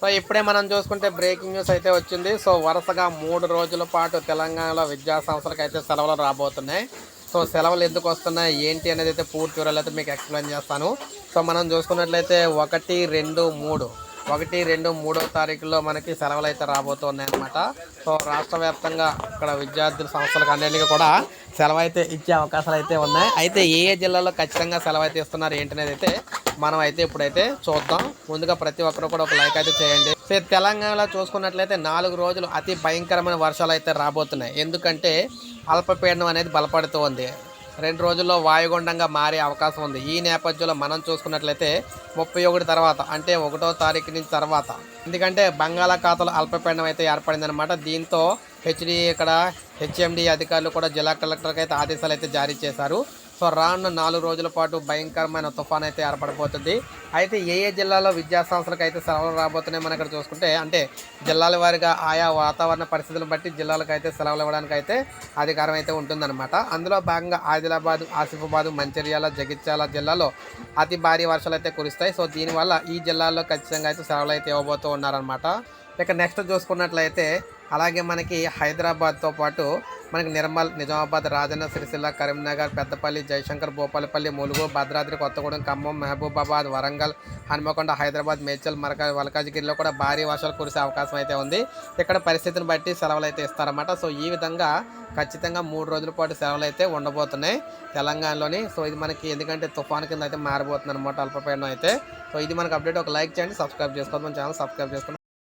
So ఇప్పుడే మనం చూసుకుంటే బ్రేకింగ్ న్యూస్ అయితే వచ్చింది. సో వరుసగా మూడు రోజుల పాటు తెలంగాణలో విద్యా సంస్థలకు అయితే సెలవులు రాబోతున్నాయి. సో సెలవులు ఎందుకు వస్తున్నాయి? ఏంటి అనేది అయితే పూర్తి వివరాలు అయితే మీకు ఎక్స్ప్లెయిన్ చేస్తాను. సో మనం చూసుకున్నట్లయితే ఒకటి రెండు మూడు. ఒకటి రెండు మూడో తారీఖులో మనకి సెలవులు అయితే రాబోతున్నాయి అనమాట సో రాష్ట్ర వ్యాప్తంగా ఇక్కడ విద్యార్థుల సంస్థలకు అన్నింటికి కూడా సెలవు అయితే ఇచ్చే అవకాశాలు అయితే ఉన్నాయి. అయితే ఏ ఏ జిల్లాలో ఖచ్చితంగా సెలవు అయితే ఇస్తున్నారు ఏంటనేది అయితే మనం అయితే ఇప్పుడైతే చూద్దాం. ముందుగా ప్రతి ఒక్కరు కూడా ఒక లైక్ అయితే చేయండి. సరే తెలంగాణలో చూసుకున్నట్లయితే నాలుగు రోజులు అతి భయంకరమైన వర్షాలు అయితే రాబోతున్నాయి. ఎందుకంటే అల్పపీడనం అనేది బలపడుతుంది రెండు రోజుల్లో వాయుగుండంగా మారే అవకాశం ఉంది. ఈ నేపథ్యంలో మనం చూసుకున్నట్లయితే ముప్పై ఒకటి తర్వాత అంటే ఒకటో తారీఖు నుంచి తర్వాత. ఎందుకంటే బంగాళాఖాతంలో అల్పపీడనం అయితే ఏర్పడిందనమాట దీంతో హెచ్డి ఇక్కడ హెచ్ఎండి అధికారులు కూడా జిల్లా కలెక్టర్కి అయితే ఆదేశాలు అయితే జారీ చేశారు. సో రానున్న నాలుగు రోజుల పాటు భయంకరమైన తుఫాన్ అయితే ఏర్పడబోతుంది. అయితే ఏ ఏ జిల్లాలో విద్యా సంస్థలకు అయితే సెలవులు రాబోతున్నాయి మనం ఇక్కడ చూసుకుంటే అంటే జిల్లాల వారిగా ఆయా వాతావరణ పరిస్థితులను బట్టి జిల్లాలకు అయితే సెలవులు ఇవ్వడానికి అయితే అధికారం అయితే ఉంటుందన్నమాట. అందులో భాగంగా ఆదిలాబాద్ ఆసిఫాబాద్ మంచిర్యాల జగిత్యాల జిల్లాలో అతి భారీ వర్షాలు అయితే కురుస్తాయి. సో దీనివల్ల ఈ జిల్లాల్లో ఖచ్చితంగా అయితే సెలవులు అయితే ఇవ్వబోతూ ఉన్నారనమాట ఇక నెక్స్ట్ చూసుకున్నట్లయితే అలాగే మనకి హైదరాబాద్తో పాటు మనకి నిర్మల్ నిజామాబాద్ రాజన్న సిరిసిల్ల కరీంనగర్ పెద్దపల్లి జయశంకర్ భూపాలపల్లి ములుగు భద్రాద్రి కొత్తగూడెం ఖమ్మం మహబూబాబాద్ వరంగల్ హన్మకొండ హైదరాబాద్ మేడ్చల్ మరక వలకాజగిరిలో కూడా భారీ వర్షాలు కురిసే అవకాశం అయితే ఉంది. ఇక్కడ పరిస్థితిని బట్టి సెలవులు అయితే ఇస్తారన్నమాట. సో ఈ విధంగా ఖచ్చితంగా మూడు రోజుల పాటు సెలవులు అయితే ఉండబోతున్నాయి తెలంగాణలోని. సో ఇది మనకి ఎందుకంటే తుఫాన్ కింద అయితే మారిపోతుంది అనమాట అల్పపీడనం అయితే. సో ఇది మనకు అప్డేట్. ఒక లైక్ చేయండి సబ్స్క్రైబ్ చేసుకోవద్దు. మన ఛానల్ సబ్స్క్రైబ్ చేసుకుని